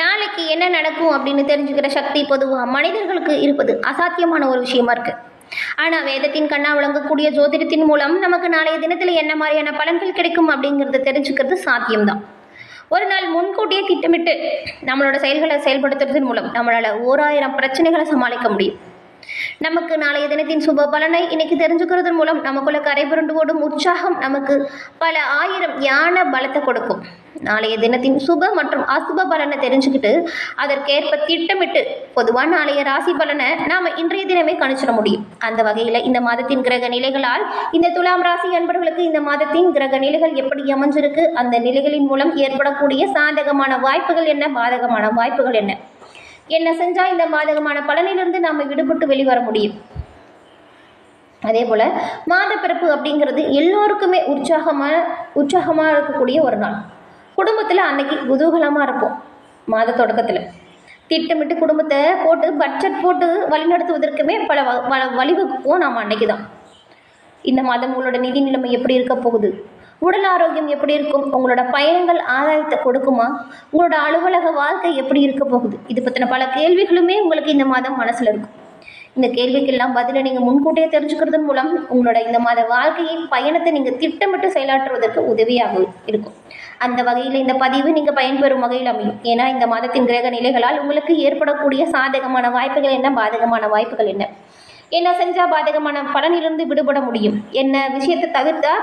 நாளைக்கு என்ன நடக்கும் அப்படின்னு தெரிஞ்சுக்கிற சக்தி பொதுவாக மனிதர்களுக்கு இருப்பது அசாத்தியமான ஒரு விஷயமா இருக்கு. ஆனால் வேதத்தின் கண்ணா விளங்கக்கூடிய ஜோதிடத்தின் மூலம் நமக்கு நாளைய தினத்தில் என்ன மாதிரியான பலன்கள் கிடைக்கும் அப்படிங்கிறத தெரிஞ்சுக்கிறது சாத்தியம்தான். ஒரு நாள் முன்கூட்டியே திட்டமிட்டு நம்மளோட செயல்களை செயல்படுத்துறதன் மூலம் நம்மளால் ஓராயிரம் பிரச்சனைகளை சமாளிக்க முடியும். நமக்கு நாளைய தினத்தின் சுப பலனை இன்னைக்கு தெரிஞ்சுக்கிறதன் மூலம் நமக்குள்ள கரை புரண்டு ஓடும் உற்சாகம் நமக்கு பல ஆயிரம் யான பலத்தை கொடுக்கும். நாளைய தினத்தின் சுப மற்றும் அசுப பலனை தெரிஞ்சுக்கிட்டு அதற்கேற்ப திட்டமிட்டு பொதுவாக நாளைய ராசி பலனை நாம் இன்றைய தினமே கணிச்சிட முடியும். அந்த வகையில் இந்த மாதத்தின் கிரக நிலைகளால் இந்த துலாம் ராசி அன்பர்களுக்கு இந்த மாதத்தின் கிரக நிலைகள் எப்படி அமைஞ்சிருக்கு? அந்த நிலைகளின் மூலம் ஏற்படக்கூடிய சாதகமான வாய்ப்புகள் என்ன? பாதகமான வாய்ப்புகள் என்ன? என்ன செஞ்சால் இந்த பாதகமான பலனிலிருந்து நாம் விடுபட்டு வெளிவர முடியும்? அதே போல் மாத பிறப்பு அப்படிங்கிறது எல்லோருக்குமே உற்சாகமாக உற்சாகமாக இருக்கக்கூடிய ஒரு நாள். குடும்பத்தில் அன்னைக்கு குதூகலமாக இருப்போம் மாத தொடக்கத்தில். திட்டமிட்டு குடும்பத்தை போட்டு பட்ஜெட் போட்டு வழிநடத்துவதற்குமே பல வ- பல வழிவகுப்போம் நாம் அன்னைக்கு தான் இந்த மாதம் உங்களோட நிதி நிலைமை எப்படி இருக்க போகுது? உடல் ஆரோக்கியம் எப்படி இருக்கும்? உங்களோட பயணங்கள் ஆதாயத்தை கொடுக்குமா? உங்களோட அலுவலக வாழ்க்கை எப்படி இருக்க போகுது? இது பற்றின பல கேள்விகளுமே உங்களுக்கு இந்த மாதம் மனசில் இருக்கும். இந்த கேள்விக்கெல்லாம் பதிலை நீங்கள் முன்கூட்டியே தெரிஞ்சுக்கிறதன் மூலம் உங்களோட இந்த மாத வாழ்க்கையின் பயணத்தை நீங்கள் திட்டமிட்டு செயலாற்றுவதற்கு உதவியாக இருக்கும். அந்த வகையில் இந்த பதிவு நீங்கள் பயன்பெறும் வகையில் அமையும். ஏன்னா இந்த மாதத்தின் கிரக நிலைகளால் உங்களுக்கு ஏற்படக்கூடிய சாதகமான வாய்ப்புகள் என்ன பாதகமான வாய்ப்புகள் என்ன? என்ன செஞ்சால் பாதகமான பலனிலிருந்து விடுபட முடியும்? என்ன விஷயத்தை தவிர்த்தா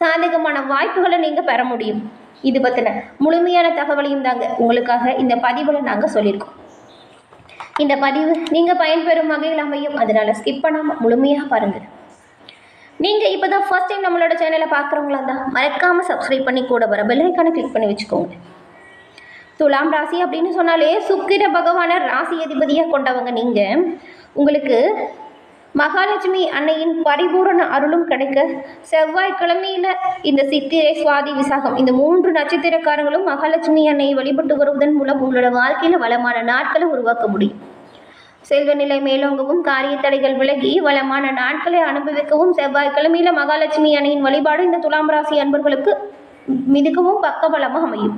சாதகமான வாய்ப்புகளை நீங்கள் பெற முடியும்? இது பற்றின முழுமையான தகவலையும் தாங்க உங்களுக்காக இந்த பதிவில் நாங்கள் சொல்லியிருக்கோம். இந்த பதிவு நீங்கள் பயன்பெறும் வகையில் அமையும். அதனால் ஸ்கிப் பண்ணாமல் முழுமையாக பாருங்கள் நீங்கள் இப்போ தான் ஃபர்ஸ்ட் டைம் நம்மளோட சேனலை பார்க்குறவங்களா இருந்தால் மறக்காமல் சப்ஸ்கிரைப் பண்ணி கூட வர பெல்லைக்கான கிளிக் பண்ணி வச்சுக்கோங்க. துலாம் ராசி அப்படின்னு சொன்னாலே சுக்கிர பகவான ராசி அதிபதியாக கொண்டவங்க நீங்கள் உங்களுக்கு மகாலட்சுமி அன்னையின் பரிபூரண அருளும் கிடைக்க செவ்வாய்க்கிழமையில இந்த சித்திரை சுவாதி விசாகம் இந்த மூன்று நட்சத்திரக்காரங்களும் மகாலட்சுமி அன்னையை வழிபட்டு வருவதன் மூலம் உங்களோட வாழ்க்கையில் வளமான நாட்களை உருவாக்க முடியும். செல்வ நிலை மேலோங்கவும் காரிய தடைகள் விலகி வளமான நாட்களை அனுபவிக்கவும் செவ்வாய்க்கிழமையில மகாலட்சுமி அன்னையின் வழிபாடு இந்த துலாம் ராசி அன்பர்களுக்கு மிகவும் பக்கபலமாக அமையும்.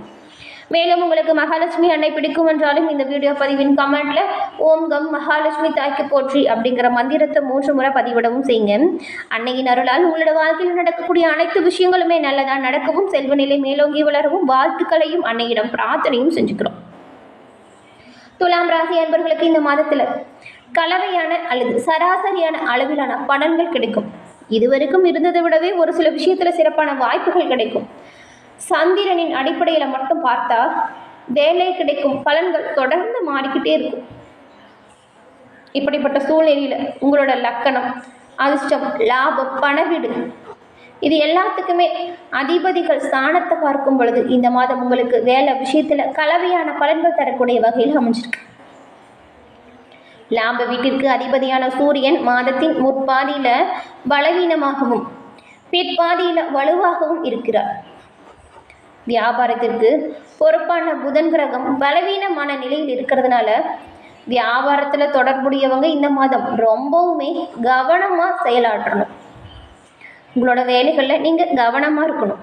மேலும் உங்களுக்கு மகாலட்சுமி அன்னை பிடிக்கும் என்றாலும் இந்த வீடியோ பதிவின் கமெண்ட்ல ஓம் கம் மகாலட்சுமி தாய்க்கு போற்றி அப்படிங்கிற மந்திரத்தை மூன்று முறை பதிவிடவும் செய்யுங்க. அன்னையின் அருளால் உங்களோட வாழ்க்கையில் நடக்கக்கூடிய அனைத்து விஷயங்களுமே நல்லதா நடக்கவும் செல்வ நிலை மேலோங்கி வளரவும் வாழ்த்துக்களையும் அன்னையிடம் பிரார்த்தனையும் செஞ்சுக்கிறோம். துலாம் ராசி அன்பர்களுக்கு இந்த மாதத்தில் கலவையான அல்லது சராசரியான அளவிலான பலன்கள் கிடைக்கும். இதுவரைக்கும் இருந்ததை விடவே ஒரு சில விஷயத்தில் சிறப்பான வாய்ப்புகள் கிடைக்கும். சந்திரனின் அடிப்படையில் மட்டும் பார்த்தா வேலை கிடைக்கும் பலன்கள் தொடர்ந்து மாறிக்கிட்டே இருக்கும். இப்படிப்பட்ட சூழ்நிலையில் உங்களோட லக்கணம் அதிர்ஷ்டம் லாபம் பணவீடு இது எல்லாத்துக்குமே அதிபதிகள் ஸ்தானத்தை பார்க்கும் பொழுது இந்த மாதம் உங்களுக்கு வேலை விஷயத்தில் கலவையான பலன்கள் தரக்கூடிய வகையில் அமைஞ்சிருக்கு. லாப வீட்டிற்கு அதிபதியான சூரியன் மாதத்தின் முற்பாதியில் பலவீனமாகவும் பிற்பாதியில் வலுவாகவும் இருக்கிறார். வியாபாரத்திற்கு பொறுப்பான புதன் கிரகம் பலவீனமான நிலையில் இருக்கிறதுனால வியாபாரத்தில் தொடர்புடையவங்க இந்த மாதம் ரொம்பவுமே கவனமாக செயலாற்றணும். உங்களோட வேலைகளில் நீங்கள் கவனமாக இருக்கணும்.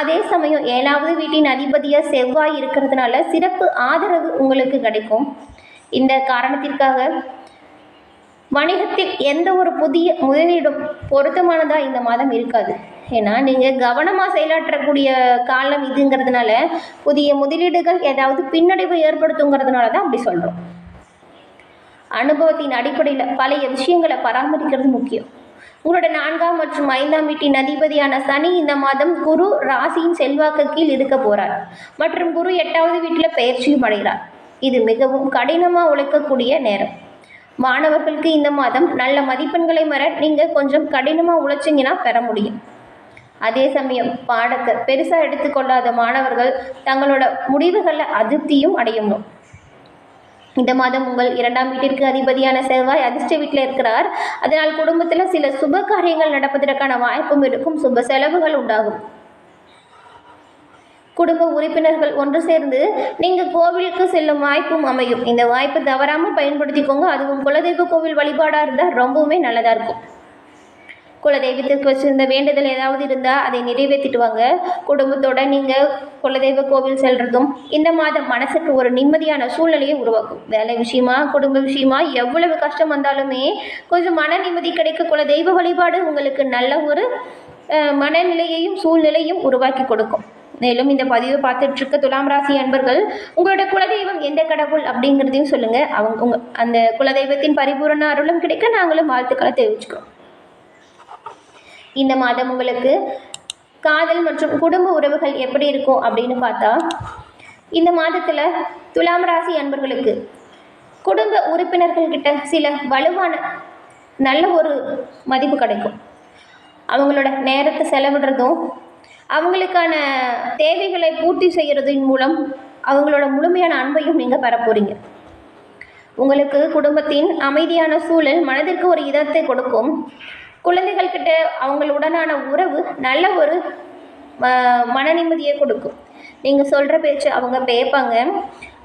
அதே சமயம் ஏழாவது வீட்டின் அதிபதியாக செவ்வாய் இருக்கிறதுனால சிறப்பு ஆதரவு உங்களுக்கு கிடைக்கும். இந்த காரணத்திற்காக வணிகத்தில் எந்த ஒரு புதிய முதலீடும் பொருத்தமானதாக இந்த மாதம் இருக்காது. ஏன்னா நீங்கள் கவனமாக செயலாற்றக்கூடிய காலம் இதுங்கிறதுனால புதிய முதலீடுகள் ஏதாவது பின்னடைவு ஏற்படுத்துங்கிறதுனால தான் அப்படி சொல்கிறோம் அனுபவத்தின் அடிப்படையில் பழைய விஷயங்களை பராமரிக்கிறது முக்கியம். உங்களோட நான்காம் மற்றும் ஐந்தாம் வீட்டின் அதிபதியான சனி இந்த மாதம் குரு ராசியின் செல்வாக்கு கீழ் இருக்க போகிறார் மற்றும் குரு எட்டாவது வீட்டில் பயிற்சியும் அடைகிறார். இது மிகவும் கடினமாக உழைக்கக்கூடிய நேரம். மாணவர்களுக்கு இந்த மாதம் நல்ல மதிப்பெண்களை மற நீங்கள் கொஞ்சம் கடினமாக உழைச்சிங்கன்னா பெற முடியும். அதே சமயம் பாடத்தை பெருசாக எடுத்துக்கொள்ளாத மாணவர்கள் தங்களோட முடிவுகளில் அதிருப்தியும் அடையணும் இந்த மாதம் உங்கள் இரண்டாம் வீட்டிற்கு அதிபதியான செவ்வாய் அதிர்ஷ்ட வீட்டில் இருக்கிறார். அதனால் குடும்பத்தில் சில சுப காரியங்கள் நடப்பதற்கான வாய்ப்பும் இருக்கும். சுப செலவுகள் உண்டாகும். குடும்ப உறுப்பினர்கள் ஒன்று சேர்ந்து நீங்கள் கோவிலுக்கு செல்லும் வாய்ப்பும் அமையும். இந்த வாய்ப்பு தவறாமல் பயன்படுத்திக்கோங்க. அதுவும் குலதெய்வ கோவில் வழிபாடாக இருந்தால் ரொம்பவுமே நல்லதாக இருக்கும். குலதெய்வத்திற்கு வச்சுருந்த வேண்டுதல் ஏதாவது இருந்தால் அதை நிறைவேற்றிட்டு வாங்க குடும்பத்தோட நீங்கள் குலதெய்வ கோவில் செல்கிறதும் இந்த மாதம் மனசுக்கு ஒரு நிம்மதியான சூழ்நிலையை உருவாக்கும். வேலை விஷயமா குடும்ப விஷயமா எவ்வளவு கஷ்டம் வந்தாலுமே கொஞ்சம் மன நிம்மதி கிடைக்க குலதெய்வ வழிபாடு உங்களுக்கு நல்ல ஒரு மனநிலையையும் சூழ்நிலையும் உருவாக்கி கொடுக்கும். மேலும் இந்த பதிவு பார்த்துட்டு இருக்க துலாம் ராசி அன்பர்கள் உங்களோட குலதெய்வம் எந்த கடவுள் அப்படிங்கிறதையும் சொல்லுங்க. அவங்க உங்க அந்த குலதெய்வத்தின் பரிபூரண அருளும் கிடைக்க நாங்களும் வாழ்த்துக்களை தெரிவிச்சுக்கிறோம். இந்த மாதம் உங்களுக்கு காதல் மற்றும் குடும்ப உறவுகள் எப்படி இருக்கும் அப்படின்னு பார்த்தா இந்த மாதத்தில் துலாம் ராசி அன்பர்களுக்கு குடும்ப உறுப்பினர்கள் கிட்ட சில வலுவான நல்ல ஒரு மதிப்பு கிடைக்கும். அவங்களோட நேரத்தை செலவிடுறதும் அவங்களுக்கான தேவைகளை பூர்த்தி செய்கிறதின் மூலம் அவங்களோட முழுமையான அன்பையும் நீங்கள் பெற உங்களுக்கு குடும்பத்தின் அமைதியான சூழல் மனதிற்கு ஒரு இதத்தை கொடுக்கும். குழந்தைகள் கிட்ட அவங்களுடனான உறவு நல்ல ஒரு ம- மன நிம்மதியை கொடுக்கும். நீங்கள் சொல்கிற பேச்சு அவங்க பேப்பாங்க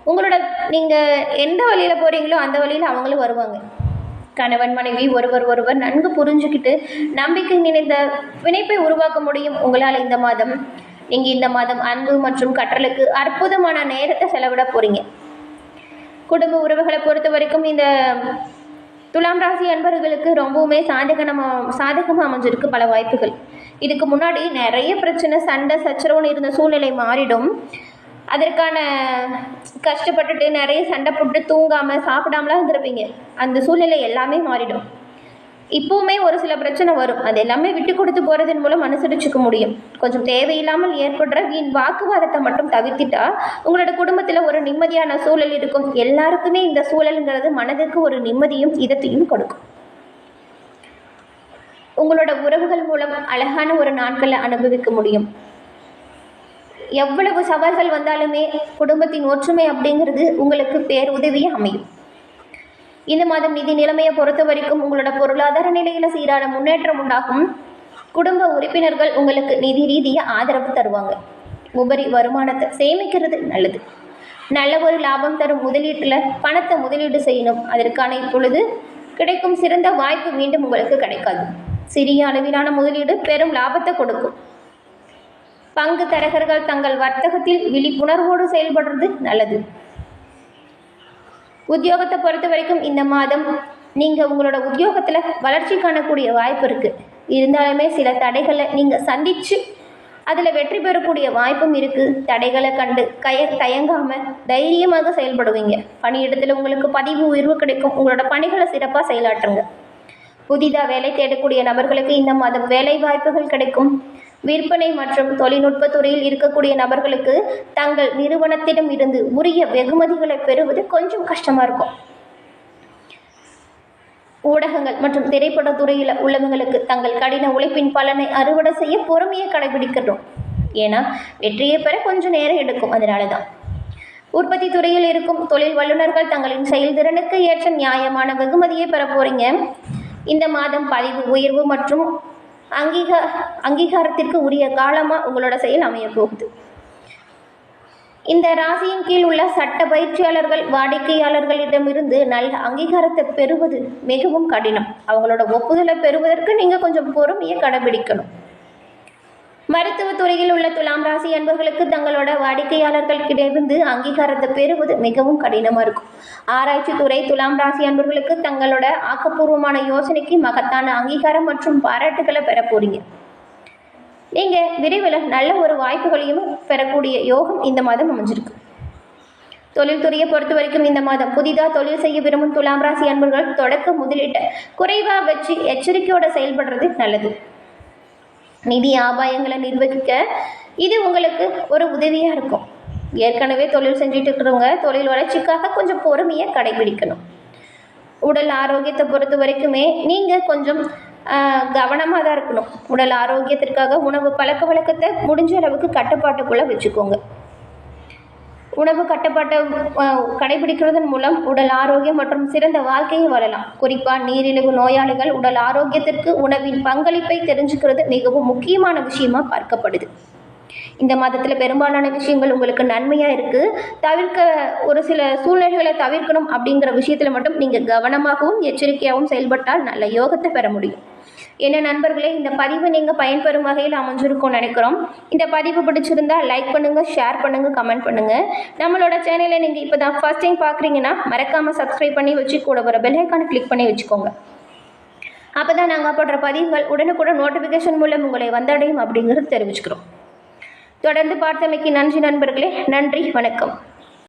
உங்களோட நீங்கள் எந்த வழியில் போகிறீங்களோ அந்த வழியில் அவங்களும் வருவாங்க. கணவன் மனைவி ஒருவர் ஒருவர் நன்கு புரிஞ்சுக்கிட்டு நம்பிக்கை நினைந்த பிணைப்பை உருவாக்க முடியும் உங்களால் இந்த மாதம். நீங்கள் இந்த மாதம் அன்பு மற்றும் கற்றலுக்கு அற்புதமான நேரத்தை செலவிட போகிறீங்க குடும்ப உறவுகளை பொறுத்த வரைக்கும் இந்த துலாம் ராசி அன்பர்களுக்கு ரொம்பவுமே சாதகனமா சாதகமாக அமைஞ்சிருக்கு பல வாய்ப்புகள். இதுக்கு முன்னாடி நிறைய பிரச்சனை சண்டை சச்சரவுன்னு இருந்த சூழ்நிலை மாறிடும். அதற்கான கஷ்டப்பட்டுட்டு நிறைய சண்டை போட்டு தூங்காமல் சாப்பிடாமலாம் இருந்திருப்பீங்க. அந்த சூழ்நிலை எல்லாமே மாறிடும். இப்போவுமே ஒரு சில பிரச்சனை வரும். அது எல்லாமே விட்டு கொடுத்து போகிறதன் மூலம் அனுசரிச்சுக்க முடியும். கொஞ்சம் தேவையில்லாமல் ஏற்படுற வீண் வாக்குவாதத்தை மட்டும் தவிர்த்திட்டா உங்களோட குடும்பத்தில் ஒரு நிம்மதியான சூழல் இருக்கும். எல்லாருக்குமே இந்த சூழலுங்கிறது மனதுக்கு ஒரு நிம்மதியும் இதத்தையும் கொடுக்கும். உங்களோட உறவுகள் மூலம் அழகான ஒரு நாட்களை அனுபவிக்க முடியும். எவ்வளவு சவால்கள் வந்தாலுமே குடும்பத்தின் ஒற்றுமை அப்படிங்கிறது உங்களுக்கு பேருதவியே அமையும். இந்த மாதம் நிதி நிலைமையை பொறுத்த வரைக்கும் உங்களோட பொருளாதார நிலையில சீரான முன்னேற்றம் உண்டாகும். குடும்ப உறுப்பினர்கள் உங்களுக்கு நிதி ரீதியாக ஆதரவு தருவாங்க. உபரி வருமானத்தை சேமிக்கிறது நல்லது. நல்ல ஒரு லாபம் தரும் முதலீட்டில் பணத்தை முதலீடு செய்யணும். அதற்கான இப்பொழுது கிடைக்கும் சிறந்த வாய்ப்பு மீண்டும் உங்களுக்கு கிடைக்காது. சிறிய அளவிலான முதலீடு பெரும் லாபத்தை கொடுக்கும். பங்கு தரகர்கள் தங்கள் வர்த்தகத்தில் விழிப்புணர்வோடு செயல்படுறது நல்லது. உத்தியோகத்தை பொறுத்த வரைக்கும் இந்த மாதம் நீங்கள் உங்களோட உத்தியோகத்தில் வளர்ச்சி காணக்கூடிய வாய்ப்பு இருக்குது இருந்தாலுமே சில தடைகளை நீங்கள் சந்தித்து அதில் வெற்றி பெறக்கூடிய வாய்ப்பும் இருக்குது தடைகளை கண்டு கய தயங்காமல் தைரியமாக செயல்படுவீங்க. பணியிடத்தில் உங்களுக்கு பதிவு உயர்வு கிடைக்கும். உங்களோட பணிகளை சிறப்பாக செயலாற்றுங்க. புதிதாக வேலை தேடக்கூடிய நபர்களுக்கு இந்த மாதம் வேலை வாய்ப்புகள் கிடைக்கும். விற்பனை மற்றும் தொழில்நுட்ப துறையில் இருக்கக்கூடிய நபர்களுக்கு தங்கள் நிறுவனத்திடம் இருந்து உரிய வெகுமதிகளை பெறுவது கொஞ்சம் கஷ்டமாக இருக்கும். ஊடகங்கள் மற்றும் திரைப்பட துறையில் உள்ளவங்களுக்கு தங்கள் கடின உழைப்பின் பலனை அறுவடை செய்ய பொறுமையை கடைபிடிக்கணும் ஏன்னா வெற்றியை பெற கொஞ்சம் நேரம் எடுக்கும் அதனால தான் உற்பத்தி துறையில் இருக்கும் தொழில் வல்லுநர்கள் தங்களின் செயல்திறனுக்கு ஏற்ற நியாயமான வெகுமதியை பெற போறீங்க. இந்த மாதம் பதிவு உயர்வு மற்றும் அங்கீகா அங்கீகாரத்திற்கு உரிய காலமாக உங்களோட செயல் அமைய போகுது இந்த ராசியின் கீழ் உள்ள சட்ட பயிற்சியாளர்கள் வாடிக்கையாளர்களிடமிருந்து நல்ல அங்கீகாரத்தை பெறுவது மிகவும் கடினம். அவங்களோட ஒப்புதலை பெறுவதற்கு நீங்கள் கொஞ்சம் பொறுமையை கடைபிடிக்கணும். மருத்துவத் துறையில் உள்ள துலாம் ராசி அன்பர்களுக்கு தங்களோட வாடிக்கையாளர்களிடமிருந்து அங்கீகாரத்தை பெறுவது மிகவும் கடினமாக இருக்கும். ஆராய்ச்சி துறை துலாம் ராசி அன்பர்களுக்கு தங்களோட ஆக்கப்பூர்வமான யோசனைக்கு மகத்தான அங்கீகாரம் மற்றும் பாராட்டுகளை பெற போறீங்க. நீங்கள் விரைவில் நல்ல ஒரு வாய்ப்புகளையும் பெறக்கூடிய யோகம் இந்த மாதம் அமைஞ்சிருக்கு. தொழில்துறையை பொறுத்த வரைக்கும் இந்த மாதம் புதிதாக தொழில் செய்ய விரும்பும் துலாம் ராசி அன்பர்கள் தொடக்க முதலீட்டை குறைவாக வச்சு எச்சரிக்கையோட செயல்படுறது நல்லது. நிதி ஆபாயங்களை நிர்வகிக்க இது உங்களுக்கு ஒரு உதவியாக இருக்கும். ஏற்கனவே தொழில் செஞ்சுட்டு இருக்கிறவங்க தொழில் வளர்ச்சிக்காக கொஞ்சம் பொறுமையை கடைபிடிக்கணும். உடல் ஆரோக்கியத்தை பொறுத்த வரைக்குமே நீங்கள் கொஞ்சம் கவனமாக தான் இருக்கணும். உடல் ஆரோக்கியத்திற்காக உணவு பழக்க வழக்கத்தை முடிஞ்ச அளவுக்கு கட்டுப்பாட்டுக்குள்ளே வச்சுக்கோங்க. உணவு கட்டப்பாட்டை கடைபிடிக்கிறதன் மூலம் உடல் ஆரோக்கியம் மற்றும் சிறந்த வாழ்க்கையை வாழலாம். குறிப்பாக நீரிழிவு நோயாளிகள் உடல் ஆரோக்கியத்திற்கு உணவின் பங்களிப்பை தெரிஞ்சுக்கிறது மிகவும் முக்கியமான விஷயமா பார்க்கப்படுது. இந்த மாதத்தில் பெரும்பாலான விஷயங்கள் உங்களுக்கு நன்மையாக இருக்குது தவிர்க்க ஒரு சில சூழ்நிலைகளை தவிர்க்கணும் அப்படிங்கிற விஷயத்தில் மட்டும் நீங்கள் கவனமாகவும் எச்சரிக்கையாகவும் செயல்பட்டால் நல்ல யோகத்தை பெற முடியும். என்ன நண்பர்களே இந்த பதிவு நீங்கள் பயன்பெறும் வகையில் அமைஞ்சிருக்கும்னு நினைக்கிறோம். இந்த பதிவு பிடிச்சிருந்தா லைக் பண்ணுங்கள் ஷேர் பண்ணுங்கள் கமெண்ட் பண்ணுங்கள் நம்மளோட சேனலை நீங்கள் இப்போ தான் ஃபஸ்ட் டைம் பார்க்குறீங்கன்னா மறக்காமல் சப்ஸ்கிரைப் பண்ணி வச்சு கூட வர பெல்லைக்கான கிளிக் பண்ணி வச்சுக்கோங்க. அப்போ தான் நாங்கள் போடுற பதிவுகள் உடனுக்குடன் நோட்டிஃபிகேஷன் மூலம் உங்களை வந்தடையும் அப்படிங்கிறது தெரிவிச்சுக்கிறோம். தொடர்ந்து பார்த்தமைக்கு நன்றி நண்பர்களே. நன்றி வணக்கம்.